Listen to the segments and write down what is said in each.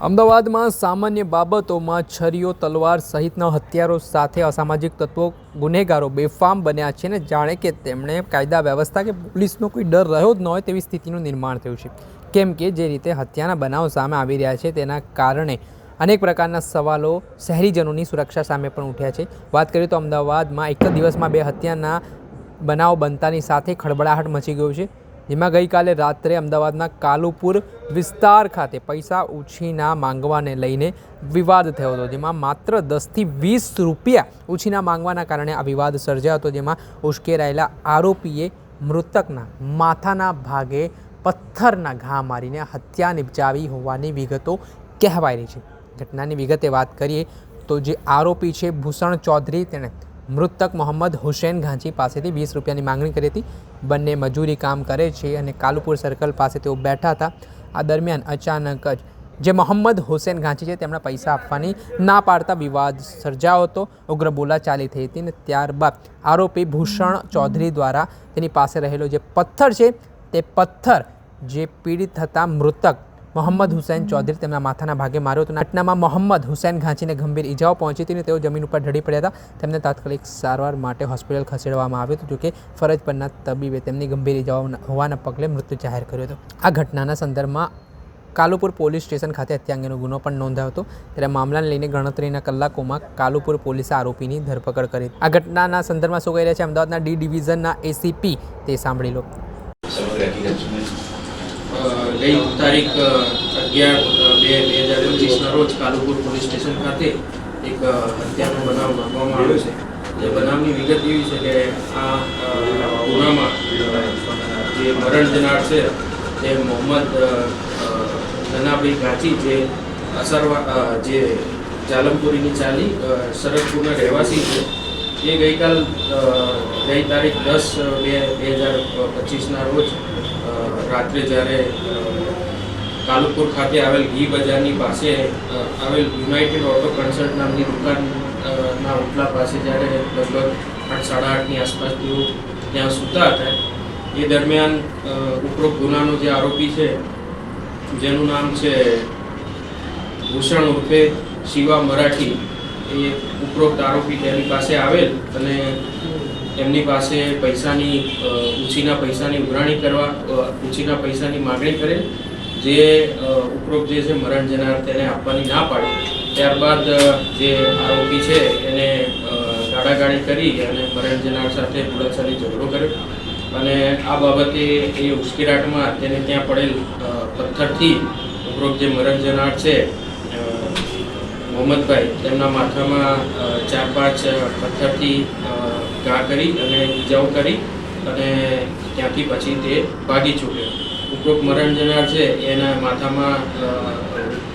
અમદાવાદમાં સામાન્ય બાબતોમાં છરીઓ, તલવાર સહિતના હથિયારો સાથે અસામાજિક તત્વો, ગુનેગારો બેફામ બન્યા છે ને જાણે કે તેમણે કાયદા, વ્યવસ્થા કે પોલીસનો કોઈ ડર રહ્યો જ ન હોય તેવી સ્થિતિનું નિર્માણ થયું છે. કેમ કે જે રીતે હત્યાના બનાવ સામે આવી રહ્યા છે તેના કારણે અનેક પ્રકારના સવાલો શહેરીજનોની સુરક્ષા સામે પણ ઉઠ્યા છે. વાત કરીએ તો અમદાવાદમાં એક જ દિવસમાં બે હત્યાના બનાવ બનતાની સાથે ખળબળાહટ મચી ગયો છે. જેમાં ગઈકાલે રાત્રે અમદાવાદના કાલુપુર વિસ્તાર ખાતે પૈસા ઉછીના માંગવાને લઈને વિવાદ થયો હતો. જેમાં માત્ર દસથી વીસ રૂપિયા ઉછીના માંગવાના કારણે આ વિવાદ સર્જાયો હતો. જેમાં ઉશ્કેરાયેલા આરોપીએ મૃતકના માથાના ભાગે પથ્થરના ઘા મારીને હત્યા નિપજાવી હોવાની વિગતો કહેવાય રહી છે. ઘટનાની વિગતે વાત કરીએ તો જે આરોપી છે, ભૂષણ ચૌધરી, તેણે મૃતક મોહમ્મદ હુસેન ઘાંચી પાસેથી વીસ રૂપિયાની માંગણી કરી હતી. બંને મજૂરી કામ કરે છે અને કાલુપુર સર્કલ પાસે તેઓ બેઠા હતા. આ દરમિયાન અચાનક જ જે મોહમ્મદ હુસેન ઘાંચી છે તેમણે પૈસા આપવાની ના પાડતા વિવાદ સર્જાયો હતો. ઉગ્ર બોલાચાલી થઈ હતી અને ત્યારબાદ આરોપી ભૂષણ ચૌધરી દ્વારા તેની પાસે રહેલો જે પથ્થર છે તે પથ્થર જે પીડિત હતા મૃતક મોહમ્મદ હુસૈન ચૌધરી તેમના માથાના ભાગે માર્યો હતો ઘટનામાં મોહમ્મદ હુસૈન ઘાંચીને ગંભીર ઈજાઓ પહોંચી હતી અને તેઓ જમીન ઉપર ઢળી પડ્યા હતા. તેમને તાત્કાલિક સારવાર માટે હોસ્પિટલ ખસેડવામાં આવ્યું હતું જોકે ફરજ પરના તબીબે તેમની ગંભીર ઈજાઓ હોવાના પગલે મૃત્યુ જાહેર કર્યો હતો. આ ઘટનાના સંદર્ભમાં કાલુપુર પોલીસ સ્ટેશન ખાતે હત્યા અંગેનો ગુનો પણ નોંધાયો હતો. ત્યારે મામલાને લઈને ગણતરીના કલાકોમાં કાલુપુર પોલીસે આરોપીની ધરપકડ કરી આ ઘટનાના સંદર્ભમાં શું કહી રહ્યા છે? અમદાવાદના ડી ડિવિઝનના એસીપી તે સાંભળી લો સમગ્ર હકીકત શું છે? અ, ગઈ તારીખ અગિયાર બે બે હજાર પચીસના રોજ કાલુપુર પોલીસ સ્ટેશન ખાતે એક હત્યાનો બનાવ નોંધવામાં આવ્યો છે. જે બનાવની વિગત એવી છે કે આ ગુનામાં, જે મરણ જનાર છે, તે મોહમ્મદ ધનાભાઈ ગાંચી, જે અસરવા જે જાલમપુરીની ચાલી સરદપુરના રહેવાસી છે, એ ગઈકાલ ગઈ તારીખ દસ બે બે હજાર પચીસના રોજ રાત્રે જ્યારે કાલુપુર ખાતે આવેલ ઘી બજારની પાસે આવેલ યુનાઇટેડ ઓટો કન્સલ્ટ નામની દુકાનના ઓટલા પાસે જ્યારે લગભગ આઠ, સાડા આઠની આસપાસ તેઓ ત્યાં સૂતા હતા, એ દરમિયાન ઉપરોક્ત ગુનાનો જે આરોપી છે, જેનું નામ છે ભૂષણ ઉર્ફે શિવા મરાઠી, એ ઉપરોક્ત આરોપી તેની પાસે આવેલ અને એમની પાસે પૈસાની ઊંચીના પૈસાની ઉઘરાણી કરવા ઊંચીના પૈસાની માગણી કરેલ જે ઉપરોક્ત જે છે મરણ જનાર તેને આપવાની ના પાડી. ત્યારબાદ જે આરોપી છે એને ગાડાગાડી કરી અને મરણ જનાર સાથે બોલાચાલી ઝઘડો કર્યો. અને આ બાબતે એ ઉશ્કેરાટમાં તેને ત્યાં પડેલ પથ્થરથી ઉપરોક્ત જે મરણ જનાર છે મોહમ્મદભાઈ, તેમના માથામાં ચાર પાંચ પથ્થરથી ઘા કરી અને ઇજાઓ કરી અને ત્યાંથી પછી તે ભાગી ચૂક્યો. ઉપરોક્ત મરણ જનાર છે એના માથામાં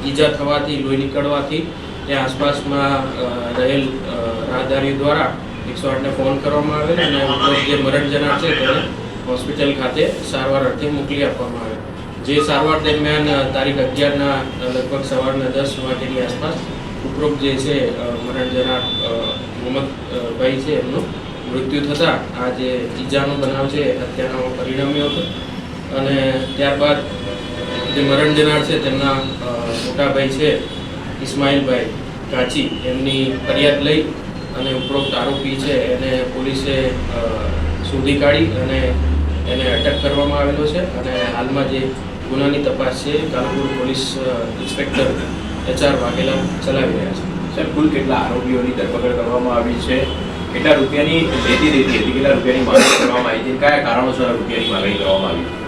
ઈજા થવાથી લોહી નીકળવાથી ત્યાં આસપાસમાં રહેલ રાહદારીઓ દ્વારા એકસો આઠને ફોન કરવામાં આવેલ અને ઉપરોક્ત જે મરણ જનાર છે તેને હોસ્પિટલ ખાતે સારવાર અર્થે મોકલી આપવામાં આવે જે સારવાર દરમિયાન તારીખ અગિયારના લગભગ સવારના દસ વાગ્યાની આસપાસ ઉપરોક્ત જે છે મરણ જનાર અ, મોહમ્મદ અ, ભાઈ છે એમનું મૃત્યુ થતાં આ જે ઈજાનો બનાવ છે, હત્યાનો પરિણમ્યો હતો. અને ત્યારબાદ જે મરણ જનાર છે, તેમના મોટાભાઈ છે ઇસ્માઇલભાઈ કાચી. એમની ફરિયાદ લઈ અને ઉપરોક્ત આરોપી છે, એને પોલીસે શોધી કાઢી અને એને અટક કરવામાં આવેલો છે. અને હાલમાં જે ગુનાની તપાસ છે, Kanpur police inspector inspector HR Vaghela ચલાવી રહ્યા છે. સર, કુલ કેટલા આરોપીઓની ધરપકડ કરવામાં આવી છે? કેટલા રૂપિયાની લેતી દેતી હતી? કેટલા રૂપિયાની માંગણી કરવામાં આવી હતી? કયા કારણોસર રૂપિયાની માંગણી કરવામાં આવી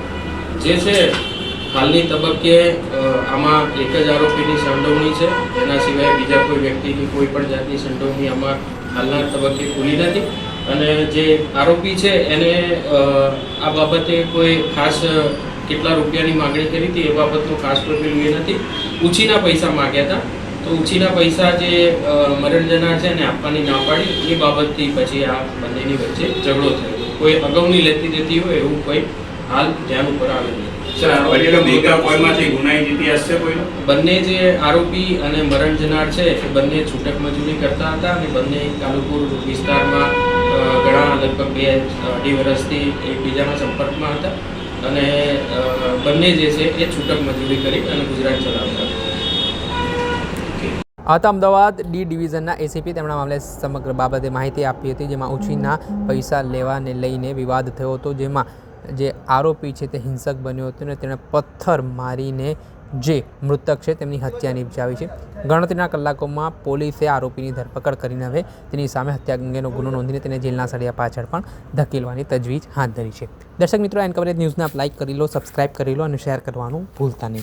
જે છે, હાલની તબક્કે આમાં એક જ આરોપીની સંડોવણી છે. એના સિવાય બીજા કોઈ વ્યક્તિની કોઈ પણ જાતની સંડોવણી આમાં હાલના તબક્કે ખુલી નથી. અને જે આરોપી છે, એને આ બાબતે કોઈ ખાસ કેટલા રૂપિયાની માગણી કરી હતી એ બાબતનું ખાસ કોઈ પેલું એ નથી. ઉછીના પૈસા માગ્યા હતા. તો ઉછીના પૈસા જે અ, મરણ જનાર છે ને આપવાની ના પાડી એ બાબતથી પછી આ બંનેની વચ્ચે ઝઘડો થયો. કોઈ અગાઉની લેતી દેતી હોય એવું કોઈ હાલ ધ્યાન ઉપર આવેલું નથી સર આ બંનેનો બેકઅપ કોઈમાંથી ગુનાહિત ઇતિહાસ છે કોઈનો? બંને જે આરોપી અને મરણ જનાર છે એ બંને છૂટક મજૂરી કરતા હતા અને બંને કાલુપુર વિસ્તારમાં ઘણા લગભગ બે અઢી વર્ષથી એકબીજાના સંપર્કમાં હતા અને બંને જે છે એ છૂટક મજૂરી કરી અને ગુજરાત ચલાવતા હતા. આ તો અમદાવાદ ડી ડિવિઝનના એસીપી તેમના મામલે સમગ્ર બાબતે માહિતી આપી હતી, જેમાં ઉછીના પૈસા લેવાને લઈને વિવાદ થયો હતો, જેમાં જે આરોપી છે તે હિંસક બન્યો હતો અને તેણે પથ્થર મારીને જે મૃતક છે તેમની હત્યા નિપજાવી છે. ગણતરીના કલાકોમાં પોલીસે આરોપીની ધરપકડ કરીને હવે તેની સામે હત્યા અંગેનો ગુનો નોંધીને તેને જેલના સળિયા પાછળ પણ ધકેલવાની તજવીજ હાથ ધરી છે. દર્શક મિત્રો એન કવરેજ ન્યૂઝને લાઇક કરી લો સબસ્ક્રાઇબ કરી લો અને શેર કરવાનું ભૂલતા નહીં.